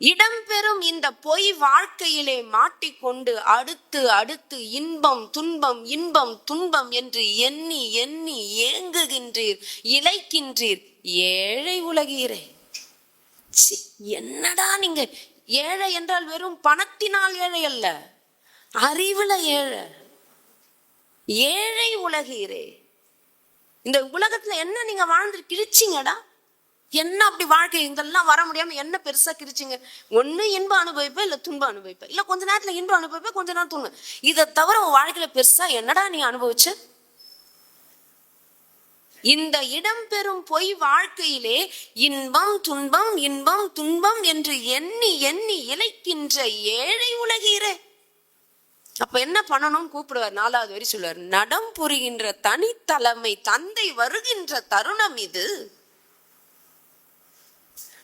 இடம்பெறும் இந்த பொய் வாழ்க்கையிலே மாட்டிக்கொண்டு அடுத்து அடுத்து இன்பம் துன்பம் இன்பம் துன்பம் என்று எண்ணி எண்ணி ஏங்குகின்றீர் இழைக்கின்றீர். ஏழை உலகீரே. என்னடா நீங்க ஏழை என்றால் வெறும் பணத்தினால் ஏழை அல்ல அறிவுல ஏழை. ஏழை உலகீரே. இந்த உலகத்துல என்ன நீங்க வாழ்ந்து கிழிச்சிங்கடா என்ன அப்படி வாழ்க்கை? இங்கெல்லாம் வர முடியாம என்ன பெருசா கிரிச்சிங்க? ஒண்ணு இன்பம் அனுபவிப்ப இல்ல துன்பம் அனுபவிப்ப? இல்ல கொஞ்ச நேரத்துல இன்பம் அனுபவிப்ப கொஞ்ச நேரம் துன்பம் இதை தவிர உன் வாழ்க்கையில பெருசா என்னடா நீ அனுபவிச்ச? இந்த இடம்பெறும் பொய் வாழ்க்கையிலே இன்பம் துன்பம் இன்பம் துன்பம் என்று எண்ணி எண்ணி இழைக்கின்ற ஏழை உலகீரே. அப்ப என்ன பண்ணணும் கூப்பிடுவார். நாலாவது வரி சொல்லுவார். நடம் புரிகின்ற தனித்தலைமை தந்தை வருகின்ற தருணம் இது.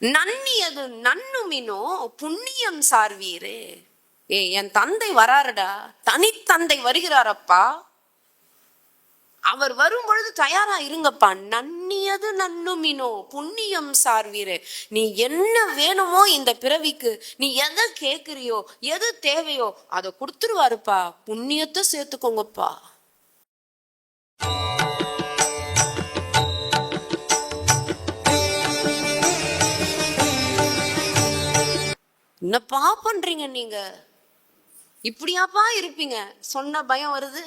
நன்னியது நன்னுமினோ புண்ணியம் சார்வீரே. ஏ என் தந்தை வராருடா. தனித்தந்தை வருகிறாரப்பா. அவர் வரும் பொழுது தயாரா இருங்கப்பா. நன்னியது நன்னுமினோ புண்ணியம் சார்வீரு. நீ என்ன வேணுமோ இந்த பிறவிக்கு நீ எதை கேக்குறியோ எது தேவையோ அதை கொடுத்துருவாருப்பா. புண்ணியத்தை சேர்த்துக்கோங்கப்பா. என்னப்பா பண்றீங்க நீங்க? இப்படியாப்பா இருப்பீங்க. சொன்ன பயம் வருது.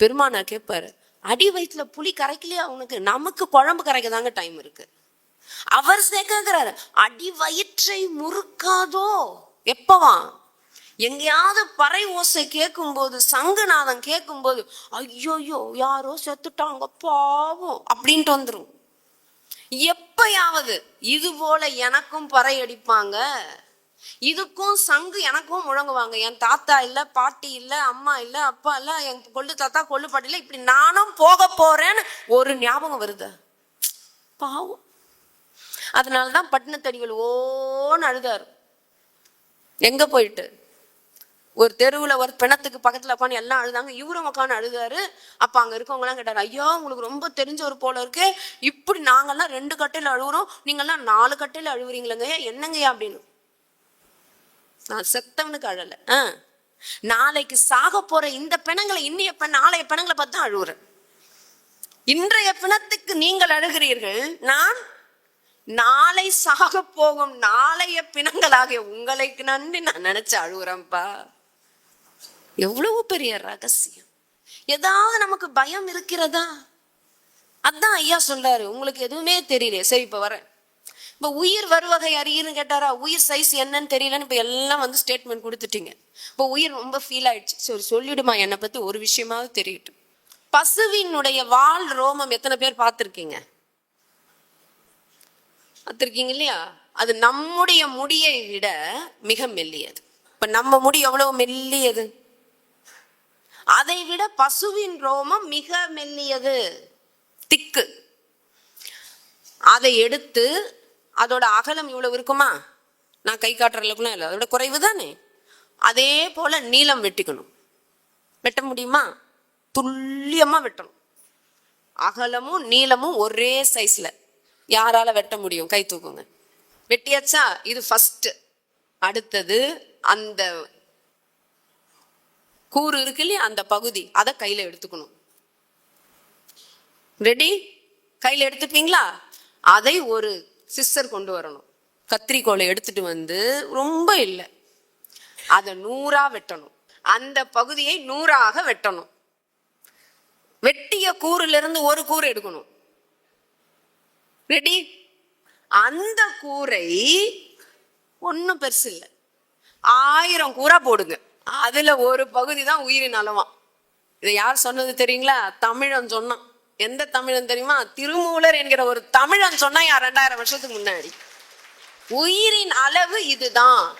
பெருமானா கேட்பாரு அடி வயிற்றுல புளி கரைக்கலையா உனக்கு? நமக்கு குழம்பு கரைக்க தாங்க டைம் இருக்கு. அவர் சேர்க்கிறாரு அடி வயிற்றை முறுக்காதோ? எப்பவா? எங்கேயாவது பறை ஓசை கேட்கும்போது சங்குநாதம் கேட்கும்போது ஐயோயோ யாரோ செத்துட்டாங்க பாவம் அப்படின்ட்டு வந்துடும் எப்பயாவது இது போல எனக்கும் பறை அடிப்பாங்க. இதுக்கும் சங்கு எனக்கும் முழங்குவாங்க. என் தாத்தா இல்ல பாட்டி இல்ல அம்மா இல்ல அப்பா இல்ல என் கொள்ளு தாத்தா கொள்ளு பாட்டி இல்ல இப்படி நானும் போக போறேன்னு ஒரு ஞாபகம் வருது. பாவம். அதனாலதான் பட்டினத்தடிகள் ஓன்னு அழுதாரு. எங்க போயிட்டு? ஒரு தெருவுல ஒரு பிணத்துக்கு பக்கத்துல உட்காந்து எல்லாம் அழுதாங்க. இவரும் உட்காந்து அழுதாரு. அப்ப அங்க இருக்கவங்க எல்லாம் கேட்டாரு ஐயோ உங்களுக்கு ரொம்ப தெரிஞ்சவர் போல இருக்கு. இப்படி நாங்கெல்லாம் ரெண்டு கட்டையில அழுகுறோம் நீங்கள்லாம் நாலு கட்டையில அழுவுறீங்களங்க என்னங்கய்யா? அப்படின்னு. நான் செத்தவனுக்கு அழல. ஆ. நாளைக்கு சாக போற இந்த பிணங்களை இன்னைய பெண் நாளைய பிணங்களை பார்த்து தான் அழுகுறேன் இன்றைய பிணத்துக்கு நீங்கள் அழுகிறீர்கள். நான் நாளை சாக போகும் நாளைய பிணங்களாகிய உங்களுக்கு நன்றி நான் நினைச்சு அழுகுறேன்ப்பா எவ்வளவு பெரிய ரகசியம். ஏதாவது நமக்கு பயம் இருக்கிறதா? அதான் ஐயா சொல்றாரு. உங்களுக்கு எதுவுமே தெரியல சரி இப்ப வரேன். இப்ப உயிர் வருவகை அறியுன்னு கேட்டாரா? உயிர் சைஸ் என்னன்னு தெரியலன்னு இப்ப எல்லாம் வந்து ஸ்டேட்மெண்ட் கொடுத்துட்டீங்க. இப்ப உயிர் ரொம்ப ஃபீல் ஆயிடுச்சு. சரி சொல்லிடுமா? என்னை பத்தி ஒரு விஷயமாவது தெரியட்டும். பசுவினுடைய வால் ரோமம் எத்தனை பேர் பார்த்துருக்கீங்க? பார்த்துருக்கீங்க இல்லையா? அது நம்முடைய முடியை விட மிக மெல்லியது. இப்ப நம்ம முடி எவ்வளவு மெல்லியது? அதை விட பசுவின் ரோமம் மிக மெல்லியது. திக்கு. அதை எடுத்து அதோட அகலம் இவ்வளவு இருக்குமா? நான் கை காட்டுற அளவுக்குலாம் இல்லை. அதோட குறைவு தானே? அதே போல நீளம் வெட்டிக்கணும். வெட்ட முடியுமா? துல்லியமா வெட்டணும். அகலமும் நீளமும் ஒரே சைஸ்ல யாரால வெட்ட முடியும்? கை தூக்குங்க. வெட்டியாச்சா? இது ஃபர்ஸ்ட் அடுத்தது அந்த கூறு இருக்கு இல்லையா? அந்த பகுதி. அதை கையில எடுத்துக்கணும். ரெடி கையில எடுத்துப்பீங்களா? அதை ஒரு சிஸ்டர் கொண்டு வரணும். கத்திரிக்கோலை எடுத்துட்டு வந்து ரொம்ப இல்லை. அதை நூறா வெட்டணும். அந்த பகுதியை நூறாக வெட்டணும். வெட்டிய கூறுல இருந்து ஒரு கூறு எடுக்கணும். ரெடி அந்த கூரை ஒன்றும் பெருசு இல்லை. ஆயிரம் கூரா போடுங்க. அதுல ஒரு பகுதி தான் உயிரின் அளவா. இதை யார் சொன்னது தெரியுங்களா? தமிழன் சொன்னான். எந்த தமிழன் தெரியுமா? திருமூலர் என்கிற ஒரு தமிழன் சொன்னா யார்? ரெண்டாயிரம் வருஷத்துக்கு முன்னாடி. உயிரின் அளவு இதுதான்.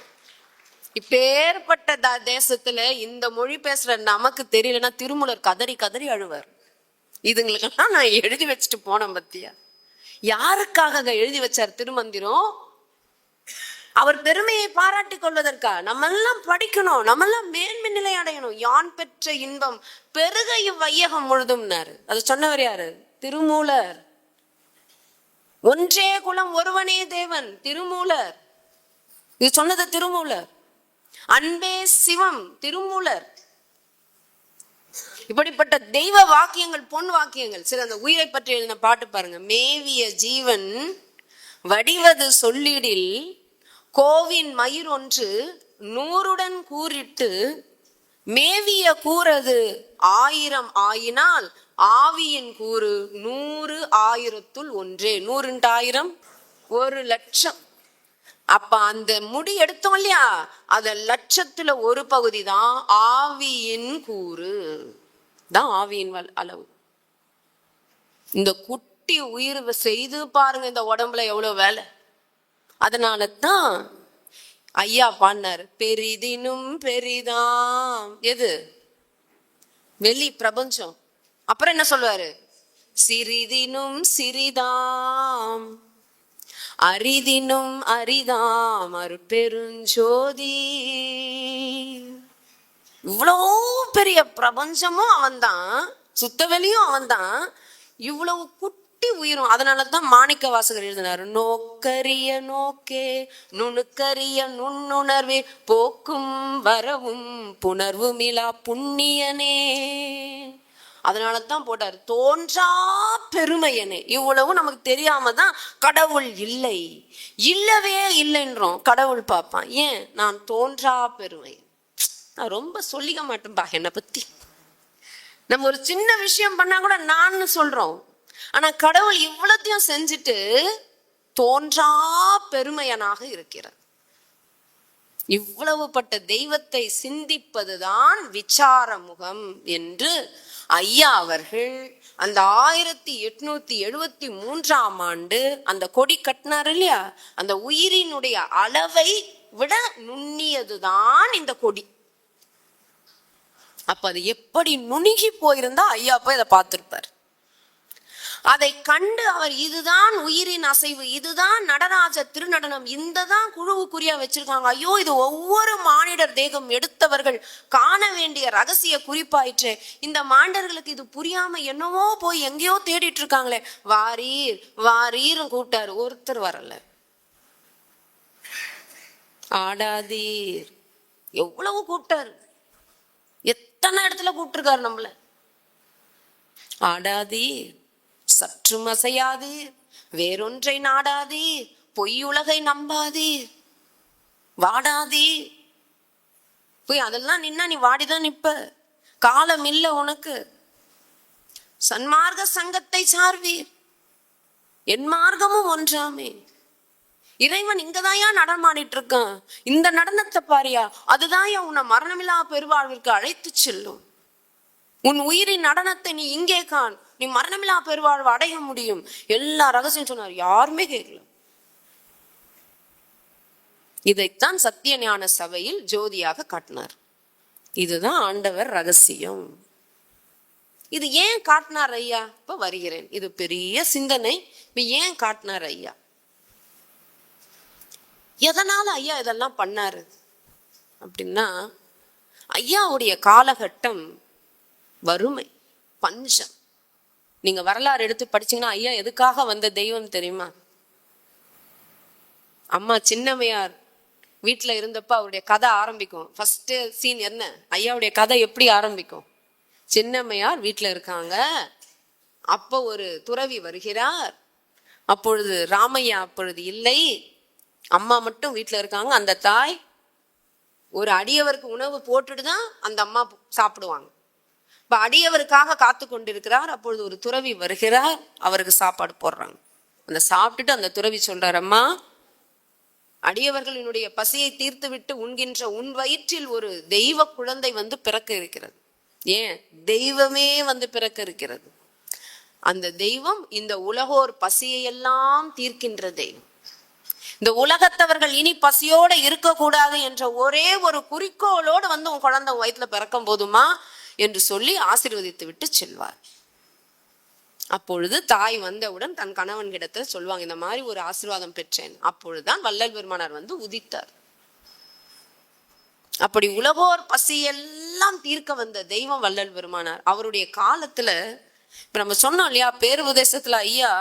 இப்பேற்பட்ட த- தேசத்துல இந்த மொழி பேசுற நமக்கு தெரியலன்னா திருமூலர் கதறி கதறி அழுவார். இதுங்களுக்கெல்லாம் நான் எழுதி வச்சுட்டு போனேன் பத்தியா? யாருக்காக அங்க எழுதி வச்சார் திருமந்திரம்? அவர் பெருமையை பாராட்டிக் கொள்வதற்கா? நம்மெல்லாம் படிக்கணும் நம்மெல்லாம் மேன்மை நிலை அடையணும். யான் பெற்ற இன்பம் பெருக இவ்வையகம் முழுதும்னாரு. அது சொன்னவர் யாரு? திருமூலர். ஒன்றே குலம் ஒருவனே தேவன் திருமூலர். இது சொன்னது திருமூலர். அன்பே சிவம் திருமூலர். இப்படிப்பட்ட தெய்வ வாக்கியங்கள் பொன் வாக்கியங்கள். சில அந்த உயிரை பற்றி எழுதின பாட்டு பாருங்க. மேவிய ஜீவன் வடிவது சொல்லிடில் கோவின் மயிர் ஒன்று நூறுடன் கூறிட்டு மேவிய கூறது ஆயிரம் ஆயினால் ஆவியின் கூறு நூறு ஆயிரத்துள் ஒன்றே. நூறுண்டு ஆயிரம்? ஒரு லட்சம். அப்ப அந்த முடி எடுத்தோம் இல்லையா? அத லட்சத்துல ஒரு பகுதி தான் ஆவியின் கூறு. தான் ஆவியின் அளவு. இந்த குட்டி உயிர் செய்து பாருங்க இந்த உடம்புல எவ்வளவு வேலை? அதனால தான் ஐயா பாடினார் பெரிதினும் பெரிதாம். எது? வெளி பிரபஞ்சம். அப்புறம் என்ன சொல்லுவாரு? சிறிதினும் சிறிதாம். அரிதினும் அரிதாம். அருட்பெருஞ்சோதி. இவ்வளோ பெரிய பிரபஞ்சமும் அவன்தான். சுத்தவெளியும் அவன்தான். இவ்வளவு குட்டி உயிரும். அதனால தான் மாணிக்க வாசகர் எழுதினார் நோக்கரிய நோக்கே நுணுக்கரிய நுண்ணுணர்வே போக்கும் வரவும் புணர்வுமிலா புண்ணியனே. அதனால தான் போட்டார் தோன்றா பெருமையனே. இவ்வளவு நமக்கு தெரியாம தான் கடவுள் இல்லை. இல்லவே இல்லைன்றோம். கடவுள் பார்ப்பான் ஏன்? நான் தோன்றா பெருமை. நான் ரொம்ப சொல்லிக்க மாட்டேன்பா என்னை பத்தி. நம்ம ஒரு சின்ன விஷயம் பண்ணா கூட நான் சொல்றோம். ஆனா கடவுள் இவ்வளத்தையும் செஞ்சுட்டு தோன்றா பெருமையனாக இருக்கிறார். இவ்வளவுப்பட்ட தெய்வத்தை சிந்திப்பதுதான் விசார முகம் என்று ஐயா அவர்கள் அந்த ஆயிரத்தி எட்நூத்தி எழுபத்தி மூன்றாம் ஆண்டு அந்த கொடி கட்டினார் இல்லையா? அந்த உயிரினுடைய அளவை விட நுண்ணியதுதான் இந்த கொடி. அப்ப அது எப்படி நுணுகி போயிருந்தா ஐயா போய் அதை பார்த்திருப்பார். அதை கண்டு அவர் இதுதான் உயிரின் அசைவு. இதுதான் நடராஜ திருநடனம். இந்த தான் குழுவுக்குரியா வச்சிருக்காங்க. ஐயோ இது ஒவ்வொரு மானிடர் தேகம் எடுத்தவர்கள் காண வேண்டிய ரகசிய குறிப்பாயிற்று. இந்த மாண்டர்களுக்கு இது புரியாம என்னவோ போய் எங்கேயோ தேடிட்டு இருக்காங்களே. வாரீர் வாரீர்னு கூப்பிட்டாரு. ஒருத்தர் வரல. ஆடாதீர். எவ்வளவு கூப்பிட்டாரு. எத்தனை இடத்துல கூப்பிட்டுருக்காரு நம்மள. ஆடாதீர். சற்றும் அசையாது வேறொன்றை நாடாது பொய்யுலகை நம்பாது. வாடாது. போய் அதெல்லாம் நின்னா நீ வாடிதான் நிப்ப. காலம் இல்ல உனக்கு. சன்மார்க்க சங்கத்தை சார்வீர். என் மார்க்கமும் ஒன்றாமே. இறைவன் இங்கதாயா நடமாடிட்டு இருக்கான் இந்த நடனத்தை பாரியா அதுதான் உன்னை மரணமில்லா பெருவாழ்விற்கு அழைத்து செல்லும். உன் உயிரின் நடனத்தை நீ இங்கே காண். நீ மரணமில்லா பெருவாழ்வு அடைய முடியும். எல்லா ரகசியம் சொன்னார். யாருமே கேட்கல. இதைத்தான் சத்திய ஞான சபையில் ஜோதியாக காட்டினார். இதுதான் ஆண்டவர் ரகசியம். இது ஏன் காட்டினார் ஐயா? இப்ப வருகிறேன். இது பெரிய சிந்தனை. இப்ப ஏன் காட்டினார் ஐயா? எதனால ஐயா இதெல்லாம் பண்ணாரு? அப்படின்னா ஐயாவுடைய காலகட்டம் வறுமை பஞ்சம். நீங்க வரலாறு எடுத்து படிச்சீங்கன்னா ஐயா எதுக்காக வந்த தெய்வம் தெரியுமா? அம்மா சின்னம்மையார் வீட்டில் இருந்தப்ப அவருடைய கதை ஆரம்பிக்கும். ஃபர்ஸ்ட் சீன் என்ன? ஐயாவுடைய கதை எப்படி ஆரம்பிக்கும்? சின்னம்மையார் வீட்டில் இருக்காங்க. அப்போ ஒரு துறவி வருகிறார். அப்பொழுது ராமையா அப்பொழுது இல்லை. அம்மா மட்டும் வீட்டில் இருக்காங்க. அந்த தாய் ஒரு அடியவருக்கு உணவு போட்டுட்டு தான் அந்த அம்மா சாப்பிடுவாங்க. இப்ப அடியவருக்காக காத்து கொண்டிருக்கிறார் அப்பொழுது ஒரு துறவி வருகிறார். அவருக்கு சாப்பாடு போடுறாங்க. அந்த சாப்பிட்டுட்டு அந்த துறவி சொல்றாரம்மா அடியவர்களினுடைய பசியை தீர்த்து விட்டு உண்கின்ற உன் வயிற்றில் ஒரு தெய்வ குழந்தை வந்து பிறக்க இருக்கிறது. ஏன்? தெய்வமே வந்து பிறக்க இருக்கிறது. அந்த தெய்வம் இந்த உலகோர் பசியை எல்லாம் தீர்க்கின்ற தெய்வம். இந்த உலகத்தவர்கள் இனி பசியோட இருக்கக்கூடாது என்ற ஒரே ஒரு குறிக்கோளோடு வந்து உன் குழந்தை வயிற்றுல பிறக்கும் போதுமா? என்று சொல்லி ஆசீர்வதித்து விட்டு செல்வார். அப்பொழுது தாய் வந்தவுடன் தன் கணவன் கிட்ட சொல்லுவாங்க இந்த மாதிரி ஒரு ஆசீர்வாதம் பெற்றேன். அப்பொழுதுதான் வள்ளல் பெருமானார் வந்து உதித்தார். அப்படி உலகோர் பசியெல்லாம் தீர்க்க வந்த தெய்வம் வள்ளல் பெருமானார். அவருடைய காலத்துல இப்ப நம்ம சொன்னோம் இல்லையா பேருபதேசத்துல ஐயா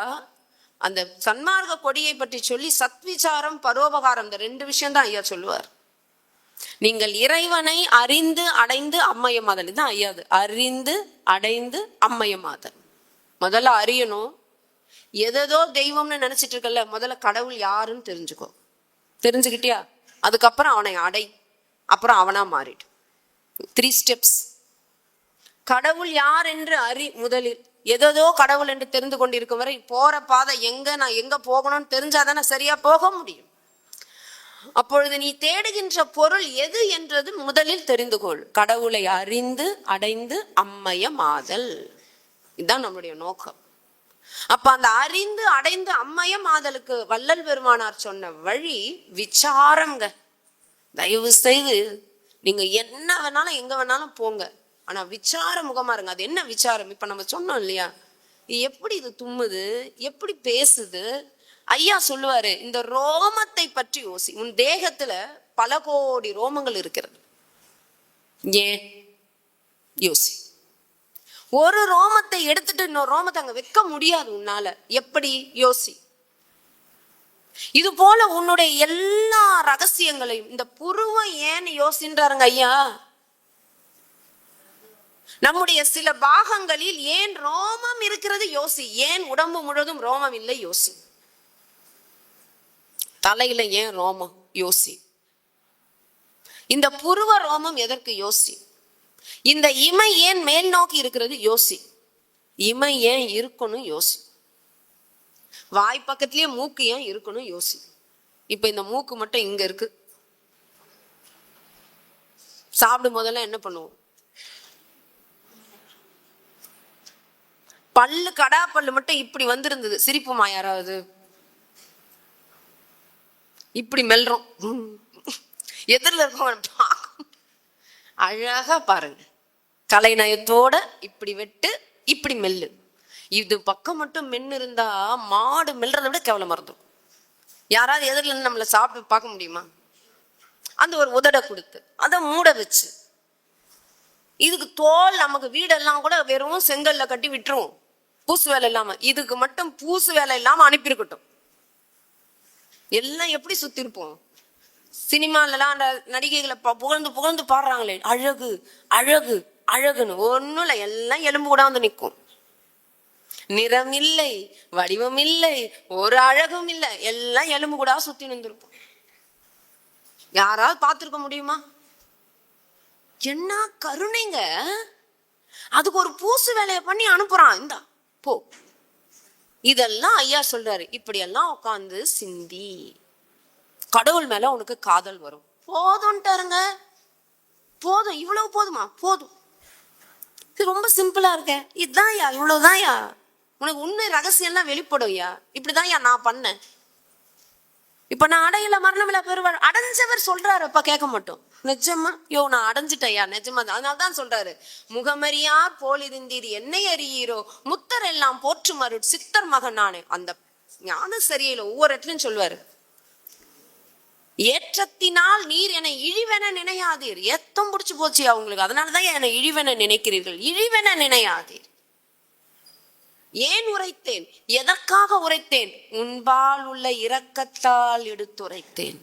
அந்த சன்மார்க்க கொடியை பற்றி சொல்லி சத்விச்சாரம் பரோபகாரம் இந்த ரெண்டு விஷயம் தான் ஐயா சொல்லுவார். நீங்கள் இறைவனை அறிந்து அடைந்து அம்மையமாதல். இதுதான் ஐயாது அறிந்து அடைந்து அம்மையமாதல். முதல்ல அறியணும். எதோ தெய்வம்னு நினைச்சிட்டு இருக்கல முதல்ல கடவுள் யாருன்னு தெரிஞ்சுக்கோ. தெரிஞ்சுக்கிட்டியா? அதுக்கப்புறம் அவனை அடை. அப்புறம் அவனா மாறிடு. த்ரீ ஸ்டெப்ஸ் கடவுள் யார் என்று அறி முதலில். எதோ கடவுள் என்று தெரிந்து கொண்டிருக்கும் வரை போற பாதை எங்க நான் எங்க போகணும்னு தெரிஞ்சாதானே சரியா போக முடியும். அப்பொழுது நீ தேடுகின்ற பொருள் எது என்றது முதலில் தெரிந்து கொள். கடவுளை அறிந்து அடைந்து அம்மயமாதல். இதுதான் நம்மளுடைய நோக்கம். அப்ப அந்த அறிந்து அடைந்து அம்மயமாதலுக்கு வள்ளல் பெருமானார் சொன்ன வழி விசாரங்க. தயவு செய்து நீங்க என்ன வேணாலும் எங்க வேணாலும் போங்க. ஆனா விசார முகமா இருங்க. அது என்ன விசாரம்? இப்ப நம்ம சொன்னோம் இல்லையா? எப்படி இது தும்முது? எப்படி பேசுது? ஐயா சொல்லுவாரு இந்த ரோமத்தை பற்றி யோசி உன் தேகத்துல பல கோடி ரோமங்கள் இருக்கிறது. ஏன்? யோசி. ஒரு ரோமத்தை எடுத்துட்டு இன்னொரு ரோமத்தை அங்க வைக்க முடியாது உன்னால. எப்படி? யோசி. இது போல உன்னுடைய எல்லா ரகசியங்களையும் இந்த புருவம் ஏன்னு யோசின்றாருங்க ஐயா. நம்முடைய சில பாகங்களில் ஏன் ரோமம் இருக்கிறது? யோசி. ஏன் உடம்பு முழுவதும் ரோமம் இல்லை? யோசி. தலையில ஏன் ரோமம்? யோசி. இந்த புருவ ரோமம் எதற்கு யோசி? இந்த இமை ஏன் மேல் நோக்கி இருக்கிறது? யோசி. இமை ஏன் இருக்கணும் யோசி. வாய் பக்கத்திலேயே மூக்கு ஏன் இருக்கணும் யோசி. இப்ப இந்த மூக்கு மட்டும் இங்க இருக்கு. சாப்பிடும் போதெல்லாம் என்ன பண்ணுவோம்? பல்லு கடா பல்லு மட்டும் இப்படி வந்திருந்தது. சிரிப்புமா யாராவது? இப்படி மெல்றோம். எதிரில் இருக்கவன் அழகா பாருங்க. கலைநயத்தோட இப்படி வெட்டு இப்படி மெல்லு. இது பக்கம் மட்டும் மென்னு இருந்தா மாடு மெல்றதை விட கேவலம் மறந்துடும் யாராவது எதிரில் இருந்து நம்மளை சாப்பிட்டு பார்க்க முடியுமா? அந்த ஒரு உதட கொடுத்து அதை மூட வச்சு. இதுக்கு தோல் நமக்கு வீடெல்லாம் கூட வெறும் செங்கல்ல கட்டி விட்டுருவோம் பூசு வேலை இல்லாம. இதுக்கு மட்டும் பூசு வேலை இல்லாம அனுப்பியிருக்கட்டும். எல்லாம் எப்படி சுத்திருப்போம் சினிமாலலாம் அந்த நடிகைகளை புகழ்ந்து புகழ்ந்து பாடுறாங்களே. அழகு அழகு அழகுன்னு. ஒண்ணும் இல்லை எல்லாம் எலும்பு கூட வந்து நிற்கும் நிறம் இல்லை வடிவம் இல்லை ஒரு அழகும் இல்லை. எல்லாம் எலும்பு கூட சுத்தி நின்றுருப்போம். யாராவது பார்த்துருக்க முடியுமா? என்ன கருணைங்க? அதுக்கு ஒரு பூசு வேலையை பண்ணி அனுப்புறான். இந்தா போ. இதெல்லாம் ஐயா சொல்றாரு. இப்படியெல்லாம் உட்காந்து சிந்தி. கடவுள் மேல உனக்கு காதல் வரும். போதும்ட்டாருங்க போதும். இவ்வளவு போதுமா? போதும். இது ரொம்ப சிம்பிளா இருக்க. இதுதான்யா இவ்வளவுதான்யா உனக்கு உண்மை ரகசியம்லாம் வெளிப்படும் ஐயா. இப்படிதான் ஐயா நான் பண்ணேன். இப்ப நான் அடையில மரணமில்ல பெறுவார் அடைஞ்சவர் சொல்றாரு அப்பா கேட்க மாட்டோம். நிஜமா? யோ நான் அடைஞ்சிட்டேயா? நிஜமா தான். அதனால தான் சொல்றாரு. முகமறியார் போலிருந்தீர் என்னை அறியீரோ? முத்தர் எல்லாம் போற்று அருட் சித்தர் மகன் நானே. அந்த ஞானம் சரியில்லை ஒவ்வொரு இடத்துலயும் சொல்வாரு. ஏற்றத்தினால் நீர் என்னை இழிவென நினையாதீர். ஏத்தம் பிடிச்சு போச்சு அவங்களுக்கு. அதனாலதான் என்னை இழிவென நினைக்கிறீர்கள். இழிவென நினையாதீர். ஏன் உரைத்தேன்? எதற்காக உரைத்தேன்? உன்பால் உள்ள இரக்கத்தால் எடுத்துரைத்தேன்.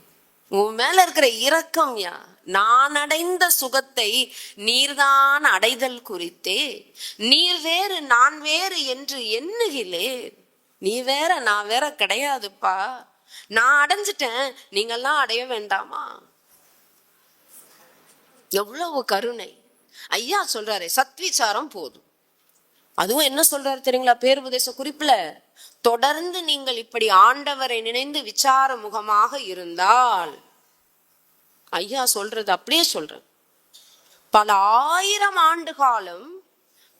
உன் மேல இருக்கிற இரக்கம் யா? நான் அடைந்த சுகத்தை நீர்தான் அடைதல் குறித்தே. நீர் வேறு நான் வேறு என்று எண்ணுகிலேன் நீ வேற நான் வேற கிடையாதுப்பா. நான் அடைஞ்சிட்டேன். நீங்கெல்லாம் அடைய வேண்டாமா? எவ்வளவு கருணை. ஐயா சொல்றாரு சத்விச்சாரம் போதும். அதுவும் என்ன சொல்றாரு தெரியுங்களா? பேருபதேச குறிப்புல தொடர்ந்து நீங்கள் இப்படி ஆண்டவரை நினைந்து விசார முகமாக இருந்தால் ஐயா சொல்றது அப்படியே சொல்றேன். பல ஆயிரம் ஆண்டு காலம்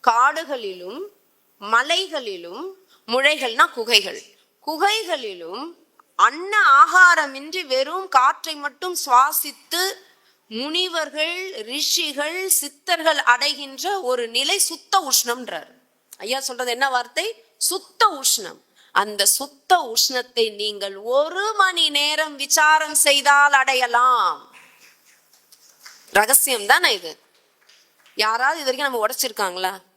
காடுகளிலும் மலைகளிலும் முழைகள்னா குகைகள். குகைகளிலும் அன்ன ஆகாரமின்றி வெறும் காற்றை மட்டும் சுவாசித்து முனிவர்கள் ரிஷிகள் சித்தர்கள் அடைகின்ற ஒரு நிலை சுத்த உஷ்ணம்ன்றார். ஐயா சொல்றது என்ன வார்த்தை? சுத்த உஷ்ணம். அந்த சுத்த உஷ்ணத்தை நீங்கள் ஒரு மணி நேரம் விசாரம் செய்தால் அடையலாம். ரகசியம் தானே இது? யாராவது இது வரைக்கும் நம்ம உடைச்சிருக்காங்களா?